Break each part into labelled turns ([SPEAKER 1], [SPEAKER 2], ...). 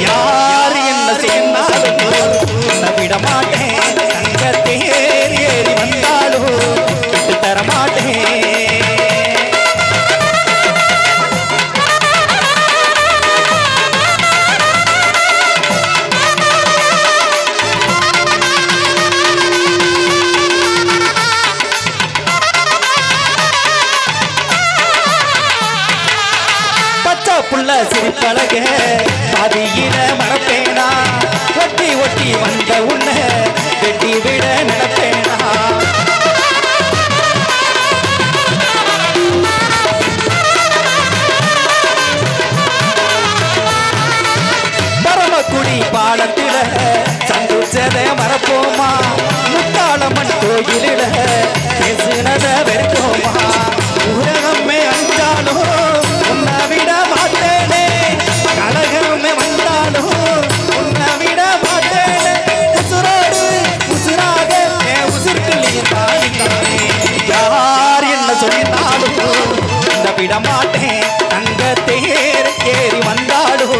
[SPEAKER 1] யார் என்ன சேர்ந்தாலும் உன்னை விட மாட்டேன் தங்க தேர் ஏறி வந்தாலும் விட்டு தர மாட்டேன் புள்ள சிரிப்பழக. ஜாதியின மறப்பேனா? ஒட்டி ஒட்டி வந்த உன்னை வெட்டி விட நடப்பேனா? பரமக்குடி பாலத்தில சந்தோஷத மறப்போமா? முத்தாளம்மன் கோயிலில தானே யார் என்ன சொன்னாலும் இந்த விட மாட்டேன் தங்க தேர் ஏறி வந்தாலும்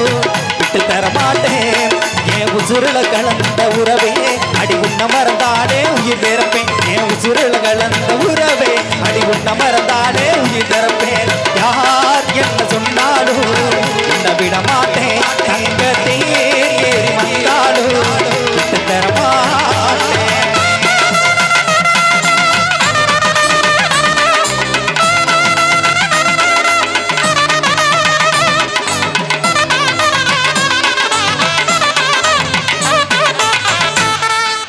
[SPEAKER 1] விட்டு தர மாட்டேன் என் உசுருல கலந்த உறவே அடி உன்ன மறந்தாலே உயிர் திறப்பேன் என் உசுருல கலந்த உறவே அடி உன்ன மறந்தாலே உயிர் திறப்பேன் யார் என்ன சொன்னாலும் இந்த விட மாட்டேன் தங்க